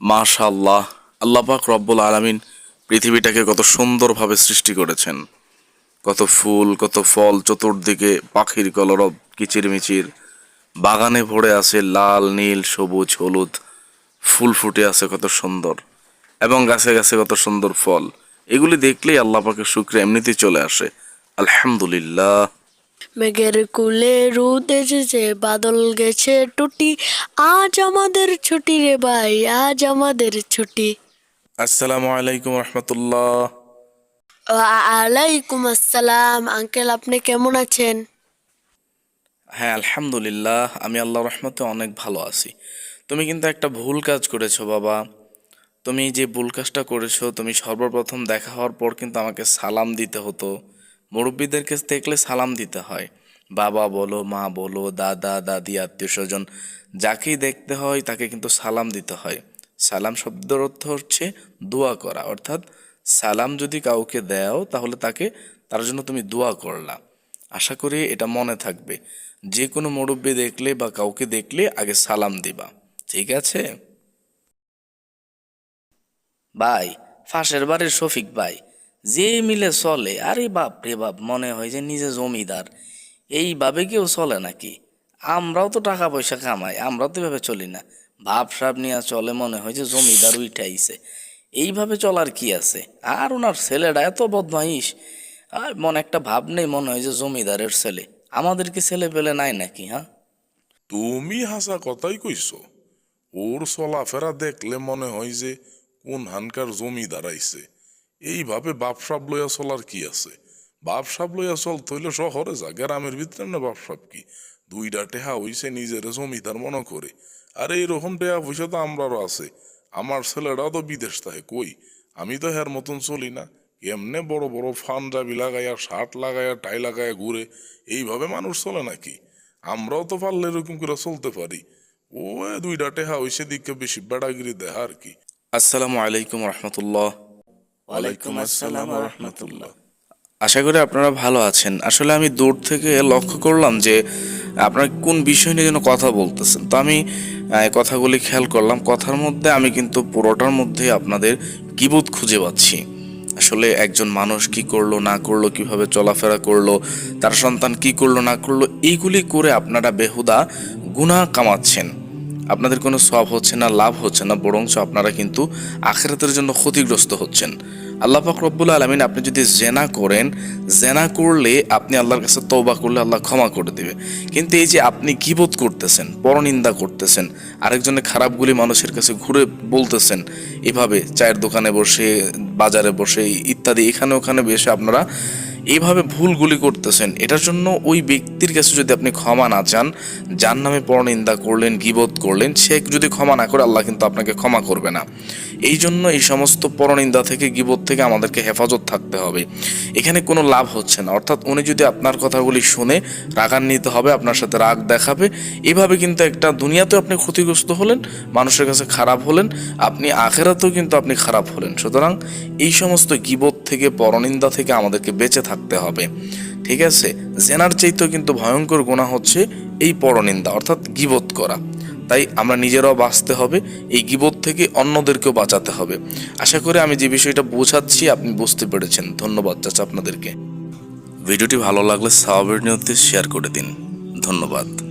মাশাল্লাহ আল্লাপাক রব্বুল আলামিন পৃথিবীটাকে কত সুন্দরভাবে সৃষ্টি করেছেন। কত ফুল, কত ফল, চতুর্দিকে পাখির কলরব, কিচিরমিচির। বাগানে ভরে আছে লাল, নীল, সবুজ, হলুদ। ফুল ফুটে আছে কত সুন্দর। এবং গাছে গাছে কত সুন্দর ফল। এগুলি দেখলেই আল্লাহ পাকের শুক্রে এমনিতেই চলে আসে। আলহামদুলিল্লাহ। মেঘের কুলে রোদ এসেছে বাদল গেছে টুটি। আজ আমাদের ছুটি রে ভাই আজ আমাদের ছুটি। আসসালামু আলাইকুম রহমতুল্লাহ। আলাইকুম আসসালাম। আঙ্কেল আপনি কেমন আছেন? হ্যাঁ আলহামদুলিল্লাহ আমি আল্লাহ রহমতে অনেক ভালো আছি। তুমি কিন্তু একটা ভুল কাজ করেছ বাবা। তুমি যে ভুল কাজটা করেছ তুমি সর্বপ্রথম দেখা হওয়ার পর কিন্তু আমাকে সালাম দিতে হতো। মুরব্বীদেরকে দেখলে সালাম দিতে হয়। বাবা বলো, মা বলো, দাদা, দাদি, আত্মীয় স্বজন, যাকেই দেখতে হয় তাকে কিন্তু সালাম দিতে হয়। সালাম শব্দের অর্থ হচ্ছে দোয়া করা। অর্থাৎ সালাম যদি কাউকে দাও, তাহলে তাকে, তার জন্য তুমি দোয়া করলা। আশা করি এটা মনে থাকবে। যে কোনো মুরব্বী দেখলে বা কাউকে দেখলে আগে সালাম দিবা। ঠিক আছে? ভাই, ফাঁসের বাড়ির শফিক ভাই যে মিলে চলে, আরে বাপ রে বাপ, মনে হয় যে নিজে জমিদার। এইভাবে কেউ চলে নাকি? আমরাও তো টাকা পয়সা কামাই, আমরাও তো এভাবে চলি না। ভাব সাপ নিয়ে চলে মনে হয় যে জমিদার উইঠাইছে এইভাবে চলার কি আছে? আর ওনার ছেলেটা এত বদমাইশ। আর মনে একটা ভাব নেই মনে হয় যে জমিদারের ছেলে। আমাদের কি ছেলে পেলে নাই নাকি হ্যাঁ? তুমি হাসা কথাই কইছ। ওর চলাফেরা দেখলে মনে হয় যে কোন হানকার জমি দাঁড়াইছে এইভাবে বাপসাপ লইয়া চলার কি আছে? বাপসাপ লইয়া চল তৈলে শহরে যা, গ্রামের ভিতরে না বাপসাপ কি? দুইটা টেহা হইছে নিজের জমিদার মনে করে। আর এইরকম টেহা পয়সা তো আমরারও আছে। আমার ছেলেরাও তো বিদেশ থাকে, কই? আমি তো হের মতন চলি না। এমনে বড় বড় ফান্ডাবি লাগাইয়া, শার্ট লাগাইয়া, টাই লাগাইয়া ঘুরে, এইভাবে মানুষ চলে নাকি? আমরাও তো পারলে এরকম করে চলতে পারি। ও দুইটা টেহা হইছে দিকে বেশি বেড়াগিরি দেহা আর কি। আসসালামু আলাইকুম রহমতুল্লাহ। ওয়ালাইকুম আসসালাম রহমতুল্লাহ। আশা করি আপনারা ভালো আছেন। আসলে আমি দূর থেকে লক্ষ্য করলাম যে আপনারা কোন বিষয় নিয়ে যেন কথা বলতেছেন। তো আমি কথাগুলি খেয়াল করলাম। কথার মধ্যে আমি কিন্তু পুরোটার মধ্যে আপনাদের কিবোধ খুঁজে পাচ্ছি। আসলে একজন মানুষ কি করল, না করল, কীভাবে চলাফেরা করল, তার সন্তান কি করল, না করল, এইগুলি করে আপনারা বেহুদা গুনাহ কামাচ্ছেন। আপনাদের কোনো সব হচ্ছে না, লাভ হচ্ছে না, বরঞ্চ আপনারা কিন্তু আখেরাতের জন্য ক্ষতিগ্রস্ত হচ্ছেন। আল্লাহ পাক রব্বুল আলমিন আপনি যদি জেনা করেন, জেনা করলে আপনি আল্লাহর কাছে তৌবা করলে আল্লাহ ক্ষমা করে দেবে। কিন্তু এই যে আপনি গিবোধ করতেছেন, পরনিন্দা করতেছেন, আরেকজনের খারাপগুলি মানুষের কাছে ঘুরে বলতেছেন, এভাবে চায়ের দোকানে বসে, বাজারে বসে, ইত্যাদি, এখানে ওখানে বসে আপনারা এইভাবে ভুলগুলি করতেছেন, এটার জন্য ওই ব্যক্তির কাছে যদি আপনি ক্ষমা না চান, যার নামে পরনিন্দা করলেন গিবোধ করলেন, সে যদি ক্ষমা না করে, আল্লাহ কিন্তু আপনাকে ক্ষমা করবে না। এই জন্য এই সমস্ত পরনিন্দা থেকে গিবোধ থেকে আমাদেরকে হেফাজত থাকতে হবে। এখানে কোনো লাভ হচ্ছে না। অর্থাৎ উনি যদি আপনার কথাগুলি শুনে রাগান্বিত হবে, আপনার সাথে রাগ দেখাবে, এভাবে কিন্তু একটা দুনিয়াতেও আপনি ক্ষতিগ্রস্ত হলেন, মানুষের কাছে খারাপ হলেন, আপনি আখেরাতেও কিন্তু আপনি খারাপ হলেন। সুতরাং এই সমস্ত গিবোধ থেকে, পরনিন্দা থেকে আমাদেরকে বেঁচে থাকতে হবে। ঠিক আছে? জেনার চাইতেও কিন্তু ভয়ঙ্কর গুণা হচ্ছে এই পরনিন্দা, অর্থাৎ গিবোধ করা। তাই আমরা নিজেরাও বাঁচতে হবে, এই গিবোধ থেকে অন্যদেরকেও বাঁচাতে হবে। আশা করি আমি যে বিষয়টা বোঝাচ্ছি, আপনি বুঝতে পেরেছেন। ধন্যবাদ চাচা আপনাদেরকে। ভিডিওটি ভালো লাগলে সাহাবের নিয়তে শেয়ার করে দিন। ধন্যবাদ।